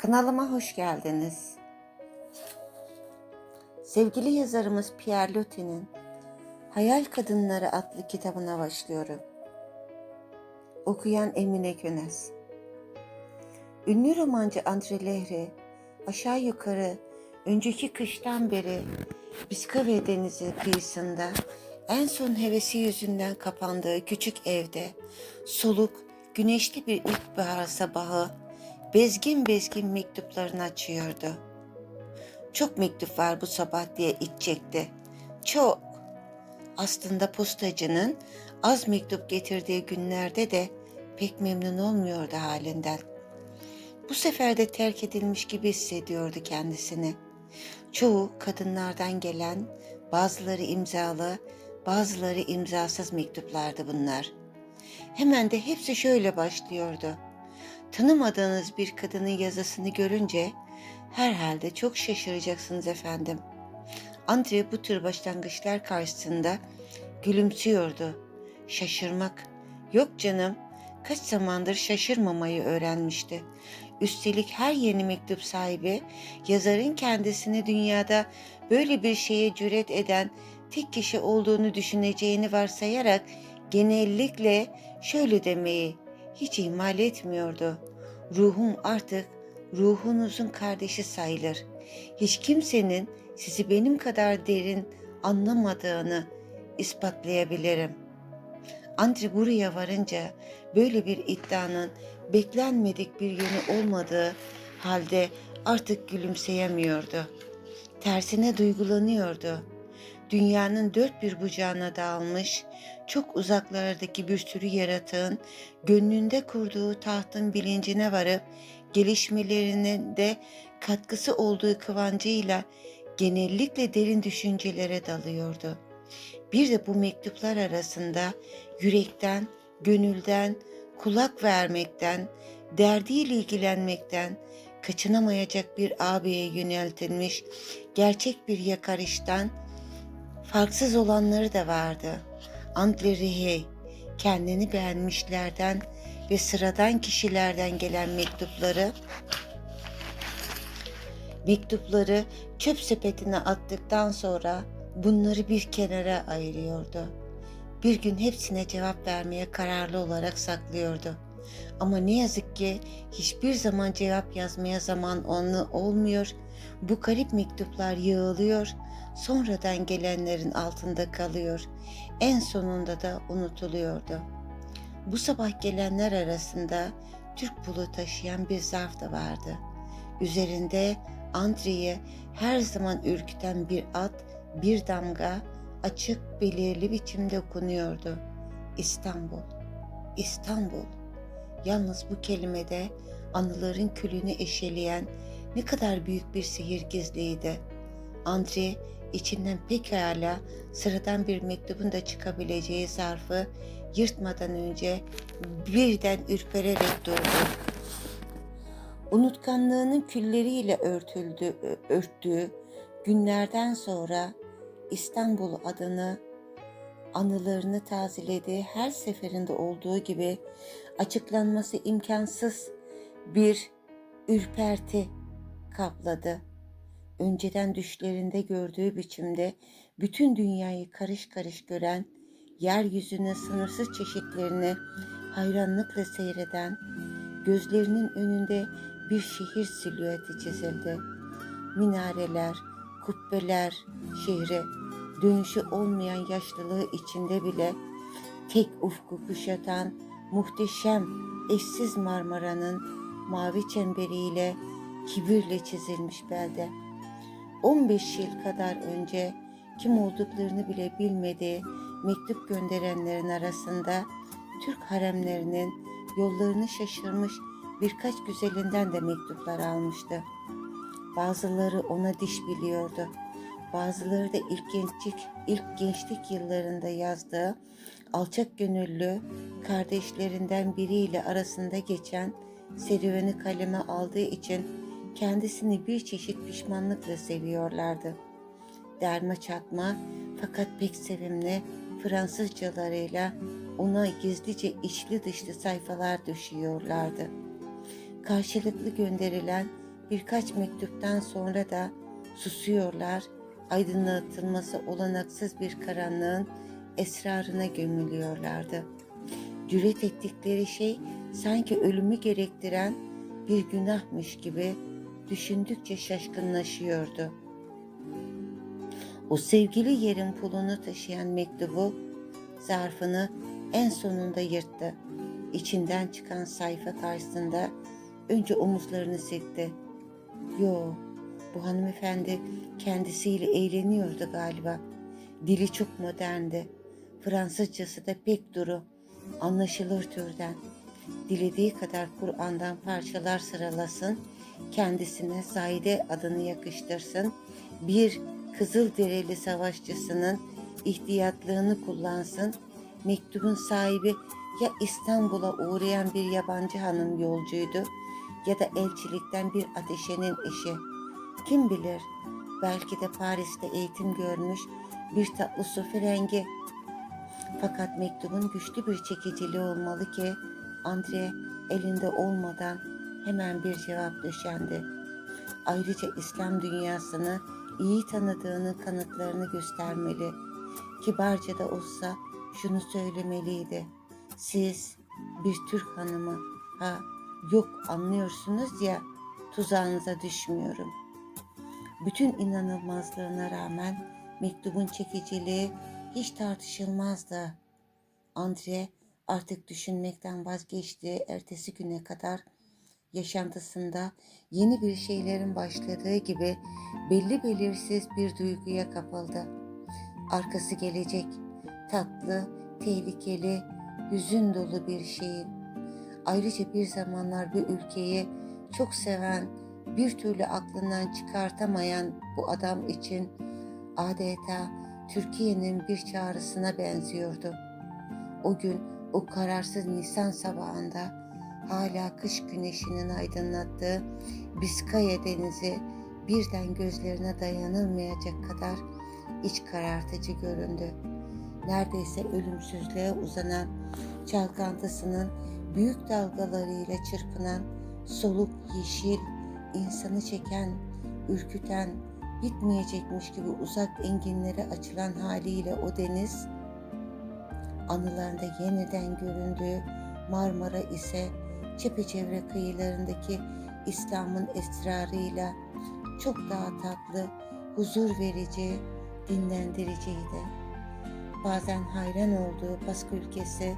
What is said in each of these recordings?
Kanalıma hoş geldiniz. Sevgili yazarımız Pierre Loti'nin Hayal Kadınları adlı kitabına başlıyorum. Okuyan Emine Könez. Ünlü romancı Andre Lehre aşağı yukarı önceki kıştan beri Biskave Denizi kıyısında en son hevesi yüzünden kapandığı küçük evde soluk, güneşli bir ilkbahar sabahı bezgin bezgin mektuplarını açıyordu. Çok mektup var bu sabah diye iç çekti. Çok. Aslında postacının az mektup getirdiği günlerde de pek memnun olmuyordu halinden. Bu sefer de terk edilmiş gibi hissediyordu kendisini. Çoğu kadınlardan gelen, bazıları imzalı, bazıları imzasız mektuplardı bunlar. Hemen de hepsi şöyle başlıyordu. Tanımadığınız bir kadının yazısını görünce herhalde çok şaşıracaksınız efendim. Andre bu tür başlangıçlar karşısında gülümsüyordu. Şaşırmak. Yok canım, kaç zamandır şaşırmamayı öğrenmişti. Üstelik her yeni mektup sahibi yazarın kendisini dünyada böyle bir şeye cüret eden tek kişi olduğunu düşüneceğini varsayarak genellikle şöyle demeyi hiç ihmal etmiyordu. Ruhum artık ruhunuzun kardeşi sayılır. Hiç kimsenin sizi benim kadar derin anlamadığını ispatlayabilirim. Andri buraya varınca böyle bir iddianın beklenmedik bir yönü olmadığı halde artık gülümseyemiyordu. Tersine duygulanıyordu. Dünyanın dört bir bucağına dağılmış, çok uzaklardaki bir sürü yaratığın gönlünde kurduğu tahtın bilincine varıp gelişmelerinin de katkısı olduğu kıvancıyla genellikle derin düşüncelere dalıyordu. Bir de bu mektuplar arasında yürekten, gönülden, kulak vermekten, derdiyle ilgilenmekten, kaçınamayacak bir ağabeye yöneltilmiş gerçek bir yakarıştan farksız olanları da vardı. Antle Rihey, kendini beğenmişlerden ve sıradan kişilerden gelen mektupları mektupları çöp sepetine attıktan sonra bunları bir kenara ayırıyordu. Bir gün hepsine cevap vermeye kararlı olarak saklıyordu. Ama ne yazık ki hiçbir zaman cevap yazmaya zaman onu olmuyor. Bu garip mektuplar yığılıyor, sonradan gelenlerin altında kalıyor. En sonunda da unutuluyordu. Bu sabah gelenler arasında Türk pulu taşıyan bir zarf da vardı. Üzerinde Andre'yi her zaman ürküten bir at, bir damga açık belirli biçimde okunuyordu. İstanbul, İstanbul. Yalnız bu kelimede anıların külünü eşeleyen ne kadar büyük bir sihir gizliydi. Andre içinden pekala sıradan bir mektubun da çıkabileceği zarfı yırtmadan önce birden ürpererek durdu. Unutkanlığının külleriyle örtüldü, örttüğü günlerden sonra İstanbul adını anılarını tazelediği her seferinde olduğu gibi açıklanması imkansız bir ürperti kapladı. Önceden düşlerinde gördüğü biçimde bütün dünyayı karış karış gören, yeryüzünün sınırsız çeşitlerini hayranlıkla seyreden, gözlerinin önünde bir şehir silüeti çizildi. Minareler, kubbeler, şehre dönüşü olmayan yaşlılığı içinde bile tek ufku kuşatan muhteşem eşsiz Marmara'nın mavi çemberiyle kibirle çizilmiş belde. 15 yıl kadar önce kim olduklarını bile bilmediği mektup gönderenlerin arasında Türk haremlerinin yollarını şaşırmış birkaç güzelinden de mektuplar almıştı. Bazıları ona diş biliyordu. Bazıları da ilk gençlik, ilk gençlik yıllarında yazdığı alçak gönüllü kardeşlerinden biriyle arasında geçen serüveni kaleme aldığı için kendisini bir çeşit pişmanlıkla seviyorlardı. Derme çatma fakat pek sevimli Fransızcalarıyla ona gizlice içli dışlı sayfalar düşüyorlardı. Karşılıklı gönderilen birkaç mektuptan sonra da susuyorlar, aydınlatılması olanaksız bir karanlığın esrarına gömülüyorlardı. Cüret ettikleri şey sanki ölümü gerektiren bir günahmış gibi düşündükçe şaşkınlaşıyordu. O sevgili yerin pulunu taşıyan mektubu, zarfını en sonunda yırttı. İçinden çıkan sayfa karşısında önce omuzlarını silkti. Yo, bu hanımefendi kendisiyle eğleniyordu galiba. Dili çok moderndi. Fransızcası da pek duru, anlaşılır türden. Dilediği kadar Kur'an'dan parçalar sıralasın, kendisine Zahide adını yakıştırsın, bir Kızılderili savaşçısının ihtiyatlığını kullansın, mektubun sahibi ya İstanbul'a uğrayan bir yabancı hanım yolcuydu ya da elçilikten bir ateşenin eşi. Kim bilir belki de Paris'te eğitim görmüş bir tatlı su frengi. Fakat mektubun güçlü bir çekiciliği olmalı ki Andre elinde olmadan hemen bir cevap düşendi. Ayrıca İslam dünyasını iyi tanıdığının kanıtlarını göstermeli. Kibarca da olsa şunu söylemeliydi. Siz bir Türk hanımı, ha yok anlıyorsunuz ya tuzağınıza düşmüyorum. Bütün inanılmazlığına rağmen mektubun çekiciliği hiç tartışılmazdı. Andre artık düşünmekten vazgeçtiği ertesi güne kadar yaşantısında yeni bir şeylerin başladığı gibi belli belirsiz bir duyguya kapıldı. Arkası gelecek, tatlı, tehlikeli, hüzün dolu bir şeyin. Ayrıca bir zamanlar bu ülkeyi çok seven, bir türlü aklından çıkartamayan bu adam için adeta Türkiye'nin bir çağrısına benziyordu. O gün o kararsız Nisan sabahında hala kış güneşinin aydınlattığı Biskaya denizi birden gözlerine dayanılmayacak kadar iç karartıcı göründü. Neredeyse ölümsüzlüğe uzanan çalkantısının büyük dalgalarıyla çırpınan soluk yeşil, insanı çeken, ürküten, bitmeyecekmiş gibi uzak enginlere açılan haliyle o deniz, anılarında yeniden göründüğü Marmara ise çepeçevre kıyılarındaki İslam'ın esrarıyla çok daha tatlı, huzur verici, dinlendiriciydi. Bazen hayran olduğu Baskı ülkesi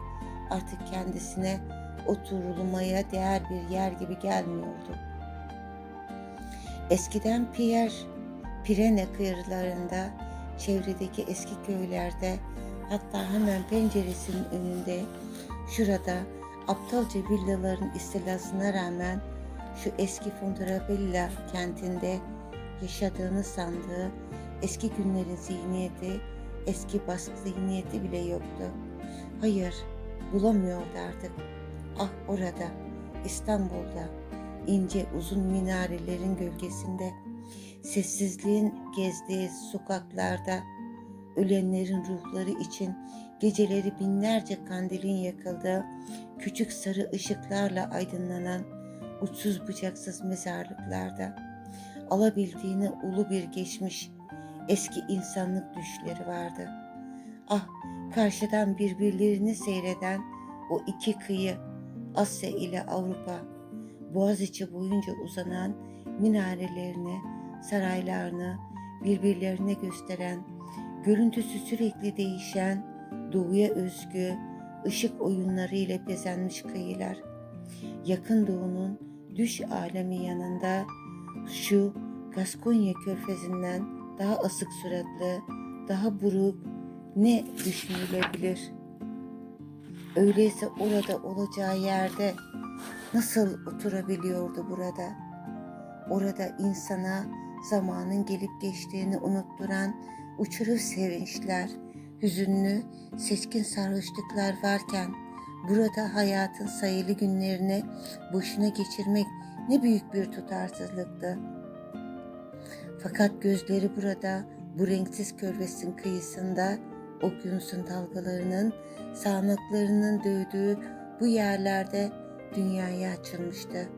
artık kendisine oturulmaya değer bir yer gibi gelmiyordu. Eskiden Pierre, Pirene kıyılarında, çevredeki eski köylerde, hatta hemen penceresinin önünde, şurada aptalca villaların istilasına rağmen şu eski Fontarabella kentinde yaşadığını sandığı eski günlerin zihniyeti, eski baskı zihniyeti bile yoktu. Hayır, bulamıyordu artık. Ah orada, İstanbul'da, ince uzun minarelerin gölgesinde, sessizliğin gezdiği sokaklarda, ölenlerin ruhları için geceleri binlerce kandilin yakıldığı, küçük sarı ışıklarla aydınlanan uçsuz bucaksız mezarlıklarda alabildiğine ulu bir geçmiş eski insanlık düşleri vardı. Ah karşıdan birbirlerini seyreden o iki kıyı Asya ile Avrupa Boğaziçi boyunca uzanan minarelerini, saraylarını birbirlerine gösteren, görüntüsü sürekli değişen, doğuya özgü, ışık oyunları ile bezenmiş kıyılar. Yakın doğunun düş alemi yanında şu Gaskonya körfezinden daha asık suratlı, daha buruk ne düşünülebilir? Öyleyse orada olacağı yerde nasıl oturabiliyordu burada? Orada insana zamanın gelip geçtiğini unutturan uçurur sevinçler, hüzünlü, seçkin sarhoşluklar varken burada hayatın sayılı günlerini boşuna geçirmek ne büyük bir tutarsızlıktı. Fakat gözleri burada bu renksiz körvesin kıyısında okyanusun dalgalarının, sağanaklarının dövdüğü bu yerlerde dünyaya açılmıştı.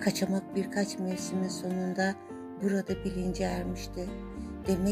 Kaçamak birkaç mevsimin sonunda burada bilince ermişti. Demek